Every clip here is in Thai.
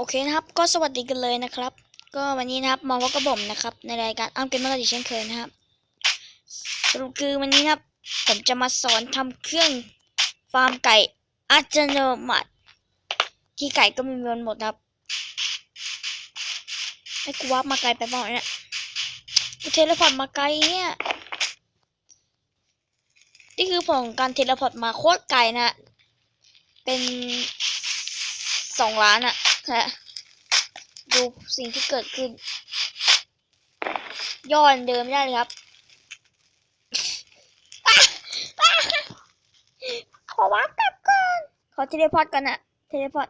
โอเคนะครับ ก็สวัสดีกันเลยนะครับ ก็วันนี้นะครับมาพบกับผมนะครับ ในรายการอ้ามเกมเมอร์อีกเช่นเคยนะครับสรุปคือวันนี้นะครับ ผมจะมาสอนทำเครื่องฟาร์มไก่อัตโนมัติ ที่ไก่ก็มีเงินหมดครับให้กูวับมาไกลไปบ้างเนี่ยกูเทเลพอร์ตมาไกลเนี่ยนี่คือผลของการเทเลพอร์ตมาโคตรไกลนะ เป็นสองล้านอะ ฮะดูสิ่งที่เกิดขึ้น ย้อนเดิมไม่ได้เลยครับขอวับกลับก่อนขอเทเลพอร์ตกันอะเทเลพอร์ต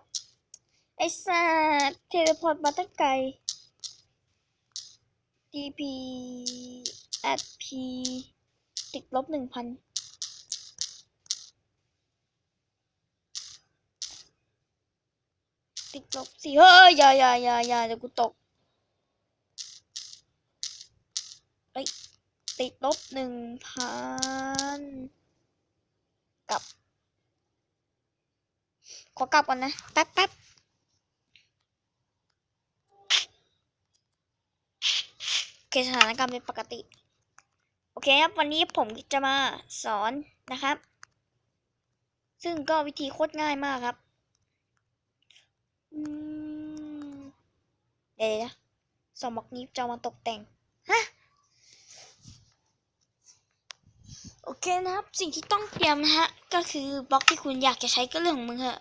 ไอ้สัสเทเลพอร์ตมาตั้งไกล TP at P ติดลบหนึ่งพัน ติดลบสี่เฮ้ยอย่าอย่าอย่าอย่าเดี๋ยวกูตกเอ้ยติดลบหนึ่งพันกลับ ขอกลับก่อนนะแป๊บแป๊บโอเคสถานการณ์เป็นปกติ โอเคครับ วันนี้ผมจะมาสอนนะครับ ซึ่งก็วิธีโคตรง่ายมากครับ เดี๋ยวนะสองบล็อกนี้จะมาตกแต่ง ฮะ โอเคนะครับ สิ่งที่ต้องเตรียมนะฮะ ก็คือบล็อกที่คุณอยากจะใช้ก็เรื่องของมึงเหอะ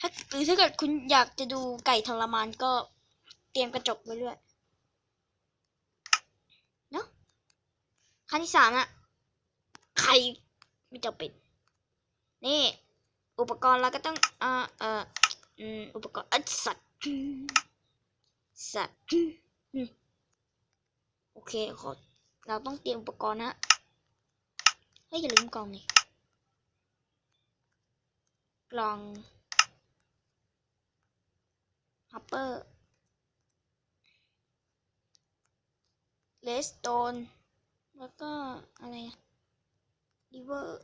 ถ้าหรือถ้าเกิดคุณอยากจะดูไก่ทรมานก็เตรียมกระจกไว้ด้วยเนาะขั้นที่สามอะไข่ไม่จำเป็น นี่ อุปกรณ์เราก็ต้องอ่าเอ่อ อืมอุปกรณ์อัดสัตว์สัตว์อืมโอเคขอเราต้องเตรียมอุปกรณ์นะเฮ้ยอย่าลืมกล่องนี่กล่องฮัปเปอร์เลสโตนแล้วก็อะไรอะลิเวอร์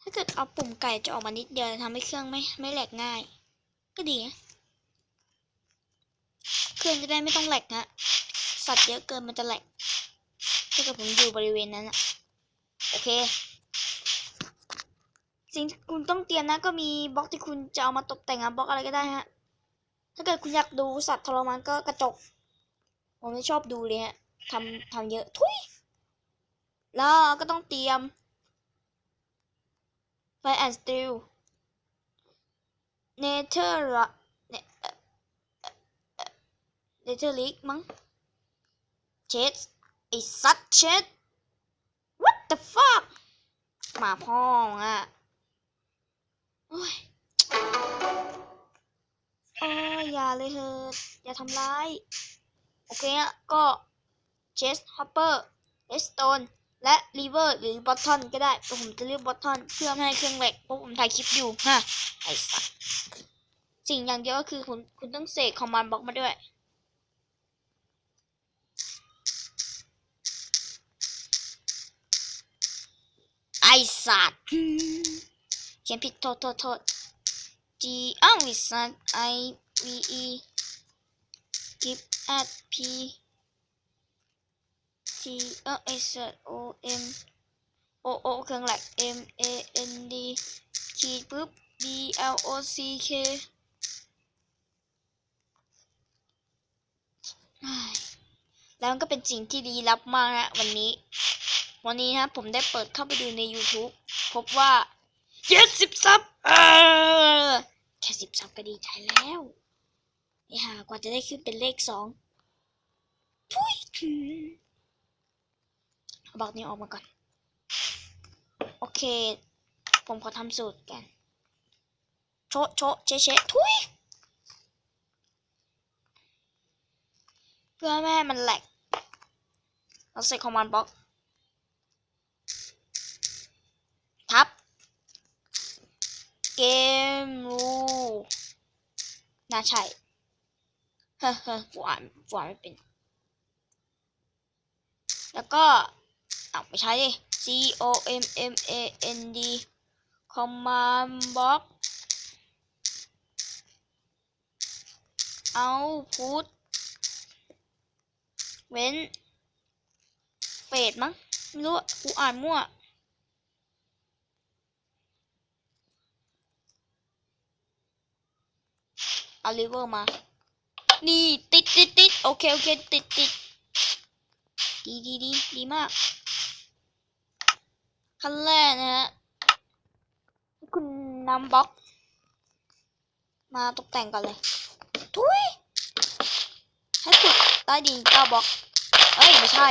ถ้าเกิดเอาปุ่มไก่จะออกมานิดเดียวทำให้เครื่องไม่ไม่แหลกง่าย ก็ดี เครื่องจะได้ไม่ต้องแหลกนะสัตว์เยอะเกินมันจะแหลกถ้าเกิดผมอยู่บริเวณนั้นอะโอเค สิ่งที่คุณต้องเตรียมนะ ก็มีบล็อกที่คุณจะเอามาตกแต่งอะบล็อกอะไรก็ได้ฮะ ถ้าเกิดคุณอยากดูสัตว์ทรมานก็กระจก ผมไม่ชอบดูเลยฮะทำทำเยอะ ทุยแล้วก็ต้องเตรียม Fire and Steel Nether ละเนเอ่อเอ่อเอ่อ Nether Leak มั้งเชดไอสัตว์เชด What the fuck มาพ่องอะโอ้ยโอ้ยอย่าเลยเถิดอย่าทำร้าย โอเคอะก็เชสฮอปเปอร์เลสโตน และรีเวอร์หรือบอททอนก็ได้แต่ผมจะเรียกบอททอนเพื่อไม่ให้เครื่องแหลกเพราะผมถ่ายคลิปอยู่ฮะไอ้สัสสิ่งอย่างเดียวก็คือคุณคุณต้องเสกคอมมานด์บล็อกมาด้วยไอ้สัสเขียนผิดโทษโทษโทษ G อ้าววิสัส I V E give at P T เออ S O M O O เครื่องหลก M A N D ขีดปุ๊บ B L O C K แล้วมันก็เป็นสิ่งที่ดีลับมากนะวันนี้ วันนี้นะผมได้เปิดเข้าไปดูใน YouTube พบว่าเจ็ดสิบซับเออแค่สิบซับก็ดีใจแล้วไอ้ห่ากว่าจะได้ขึ้นเป็นเลขสองทุย บอกนี้ออกมาก่อน โอเค ผมขอทำสูตรกัน โชะโชะเชเชทุยเพื่อไม่มันแหลก เราใส่คอมมานด์บล็อกทับ เกมรูน่าใช่เฮ้อเฮ้อกูอ่านกูอ่านไม่เป็น แล้วก็ เอาไม่ใช่ดิ C O M M A N D command box เอาพุทเว้นเฟดมั้งไม่รู้กูอ่านมั่วเอาลิเวอร์มา นี่ ติดติดติดโอเค โอเค ติดติดดีดีดีดีมาก ขั้นแรกนะฮะให้คุณนำบล็อก มาตกแต่งก่อนเลย ทุยให้ขุดใต้ดินเก้าบล็อก เอ้ย ไม่ใช่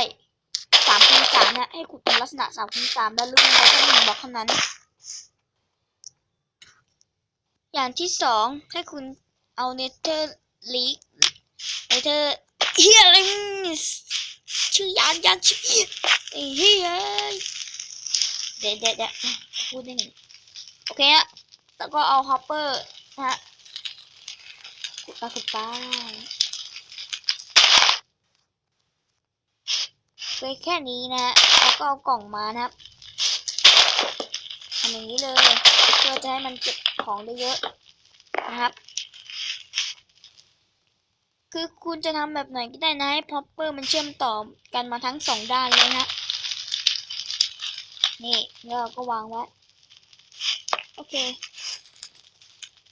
สามคูณสามนะ ให้ขุดเป็นลักษณะสามคูณสามแล้วลึกลงไปแค่หนึ่งบล็อกเท่านั้น อย่างที่สองให้คุณเอาเนเธอร์ลีกเนเธอร์เฮียอะไรชื่อยานยานชื่อเฮีย เดี๋ยวเดี๋ยวเดะพูดได้ไงโอเคฮะแล้วก็เอาฮอปเปอร์นะฮะขุดไปขุดไปไปแค่นี้นะฮะแล้วก็เอากล่องมานะครับทำอย่างนี้เลยเพื่อจะให้มันเก็บของได้เยอะนะครับ คือคุณจะทำแบบไหนก็ได้นะให้พอปเปอร์มันเชื่อมต่อกันมาทั้งสองด้านเลยนะ นี่แล้วเราก็วางไว้ โอเค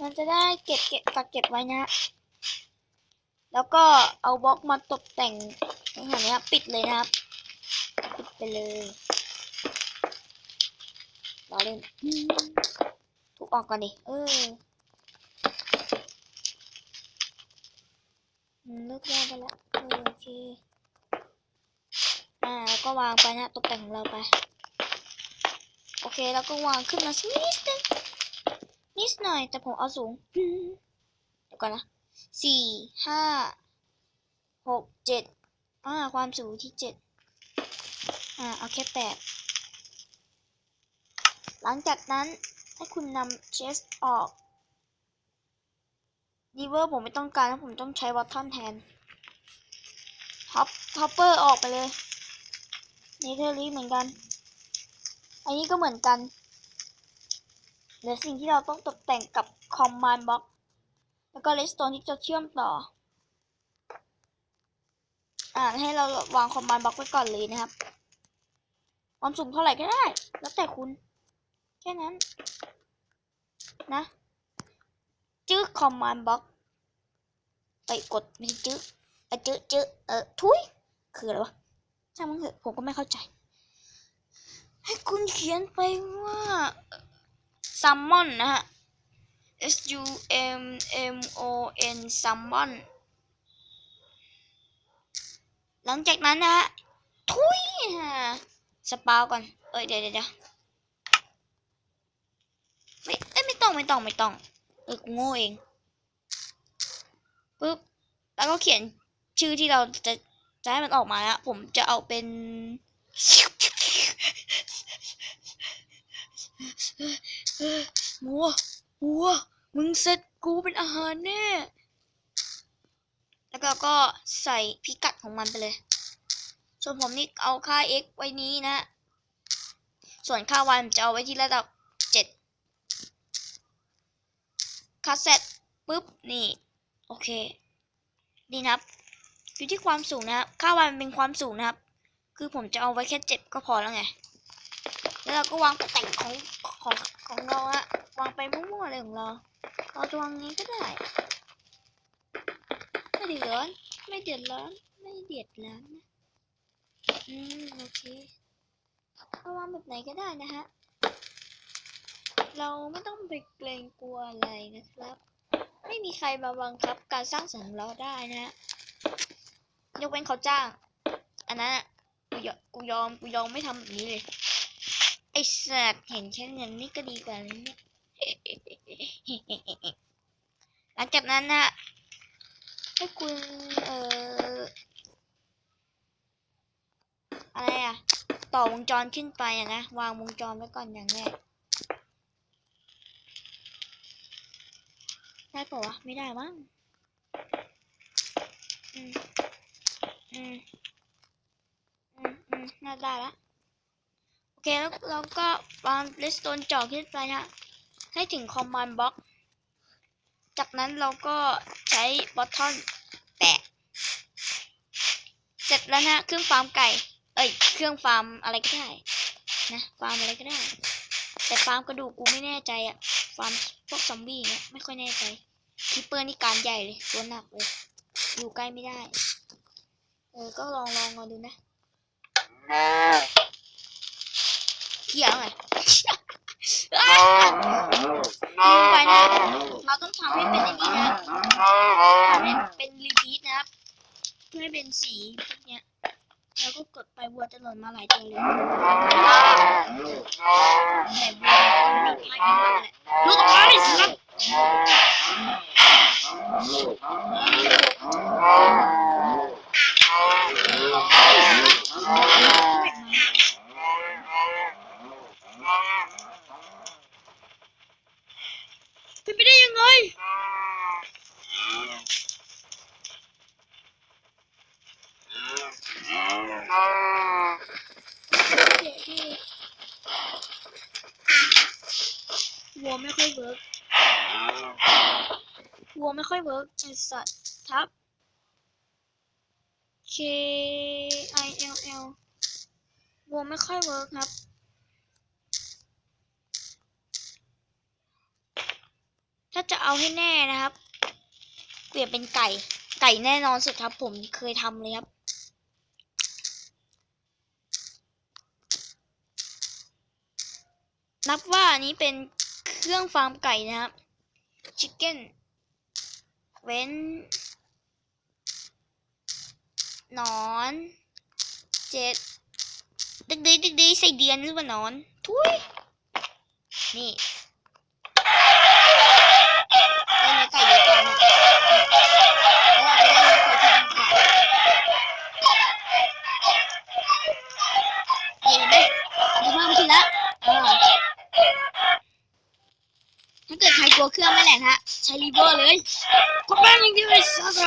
มันจะได้เก็บเก็บกักเก็บไว้นะ แล้วก็เอาบล็อกมาตกแต่งอย่างนี้ปิดเลยนะครับ ปิดไปเลยรอเล่นถูกออกก่อนดิ เออืมเลิกยากไปแล้วโอเค อ่า ก็วางไปนะ ตกแต่งของเราไป อเคแล้วก็วางขึ้นมาสักนิดนึงนิดหน่อย แต่ผมเอาสูงเดี๋ยวก่อนนะสี่ห้าหกเจ็ดอ่าความสูงที่เจ็ดอ่าเอาแค่แปดหลังจากนั้นให้คุณนำเชสออกดีเวอร์ผมไม่ต้องการนะผมต้องใช้วัตทอนแทนฮอปฮอปเปอร์ออกไปเลยเนเธอร์ลีเหมือนกัน อันนี้ก็เหมือนกันเหลือสิ่งที่เราต้องตกแต่งกับคอมมานด์บ็อกแล้วก็เลสโตนที่จะเชื่อมต่อ อ่าให้เราวางคอมมานด์บ็อกไว้ก่อนเลยนะครับ ความสูงเท่าไหร่ก็ได้ แล้วแต่คุณ แค่นั้น นะจื้อคอมมานด์บ็อกไปกดไม่ใช่จื้อออจื้อจื้อเออทุยคืออะไรวะช่างมันเถอะผมก็ไม่เข้าใจ ให้คุณเขียนไปว่าซัมมอนนะฮะ S U M M O N ซัมมอนหลังจากนั้นนะฮะ ทุยฮะสปาวก่อน เอ้ยเดี๋ยวเดี๋ยวเดี๋ยวไม่เอ้ยไม่ต้องไม่ต้องไม่ต้อง เออกูโง่เองปึ๊บแล้วก็เขียนชื่อที่เราจะจะให้มันออกมาแล้วผมจะเอาเป็น มัวมัวมึงเซ็ตกูเป็นอาหารแน่ แล้วก็ก็ใส่พิกัดของมันไปเลย ส่วนผมนี่เอาค่า x ไว้นี้นะ ส่วนค่า y จะเอาไว้ที่ระดับ 7 ค่า z ปุ๊บ นี่ โอเคนี่นะครับ อยู่ที่ความสูงนะครับ ค่า y มันเป็นความสูงนะครับ คือผมจะเอาไว้แค่ 7 ก็พอแล้วไง แล้วเราก็วางตกแต่งของ ของของเราอะวางไปมั่วๆเลยของเรา เราจะวางงี้ก็ได้ ไม่เดือดร้อน ไม่เดือดร้อน ไม่เดือดร้อนนะ อืมโอเคเอาวางแบบไหนก็ได้นะฮะ เราไม่ต้องไปเกรงกลัวอะไรนะครับ ไม่มีใครมาบังคับการสร้างสรรค์ของเราได้นะฮะ ยกเว้นเขาจ้าง อันนั้นกูยอมกูยอมกูยอมไม่ทำแบบนี้เลย ไอ้สัตว์เห็นแค่เงินนี่ก็ดีกว่าเลยเนี่ย หลังจากนั้นนะให้คุณเอ่ออะไรอะต่อวงจรขึ้นไปอะนะวางวงจรไว้ก่อนอย่างแรกได้ปะวะไม่ได้มั้งอืมอืมอืมอืมน่าได้ละ อเคแล้วเราก็วางเลสโตนจ่อขึ้นไปนะ ให้ถึงคอมมานด์บ็อก จากนั้นเราก็ใช้บอททอนแปะเสร็จแล้วนะ เครื่องฟาร์มไก่ เอ้ย เครื่องฟาร์มอะไรก็ได้ นะ ฟาร์มอะไรก็ได้ แต่ฟาร์มกระดูกกูไม่แน่ใจอะฟาร์มพวกซอมบี้เนี่ยไม่ค่อยแน่ใจคิปเปอร์นี่การใหญ่เลย ตัวหนักเลย อยู่ใกล้ไม่ได้ เออ ก็ลองลองมาดูนะ เกี่ยวหน่อยลืมไปนะเราต้องทำให้เป็นอย่างนี้นะทำให้เป็นรีพีทนะครับ เพื่อให้เป็นสีพวกเนี้ยแล้วก็กดไปวัวจะหล่นมาหลายตัวเลยแต่วัวมันมีพลาดกันมากแหละลูกออกมาดิสัตว์ เป็นไปได้ยังไงวัวไม่ค่อยเวิร์กวัวไม่ค่อยเวิร์กไอสัตว์ทับ K I L L วัวไม่ค่อยเวิร์กครับ ถ้าจะเอาให้แน่นะครับ เปลี่ยนเป็นไก่ ไก่แน่นอนสุดครับ ผมเคยทำเลยครับนับว่านี้เป็นเครื่องฟาร์มไก่นะครับ chicken เว้นนอนเจ็ดดึกดีดึกดีใส่เดือนหรือเปล่านอน ทุยนี่ ถ้าเกิดใครกลัวเครื่องไม่แหลกฮะ ใช้รีเวอร์เลยกดแม่งอย่างเดียวเลยสัส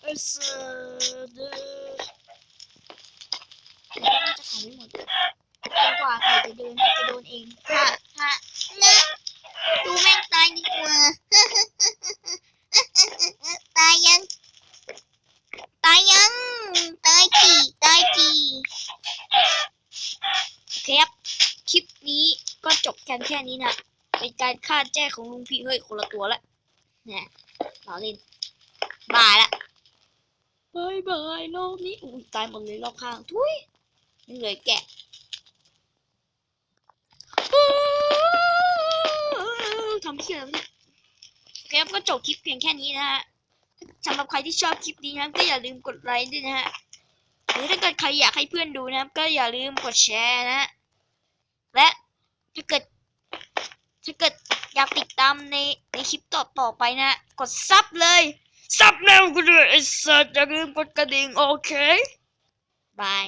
เออสัสแล้วก็น่าจะขายไม่หมดจนกว่าใครจะเดินจะโดนเองฮะฮะนะดูแม่งตายดีกว่าตายยัง ตายยัง ตายจีตายจีโอเคครับ คลิปนี้ กันแค่นี้นะ เป็นการฆ่าแจ้ของลุงพี่เฮ้ยคนละตัวละนี่ยเราเล่นบายละบายบายรอบนี้อุ้ยตายหมดเลยรอบข้างทุยยังเหลือแกะทำเชี่ยอะไรวเนี่ยโอเคครับก็จบคลิปเพียงแค่นี้นะฮะสำหรับใครที่ชอบคลิปนี้นะก็อย่าลืมกดไลค์ด้วยนะฮะหรือถ้าเกิดใครอยากให้เพื่อนดูนะครับ ก็อย่าลืมกดแชร์นะฮะและถ้าเกิด ถ้าเกิดอยากติดตามในในคลิปต่อต่อไปนะ กดซับเลย ซับแล้วก็ด้วยไอ้สัสอย่าลืมกดกระดิ่งโอเคบาย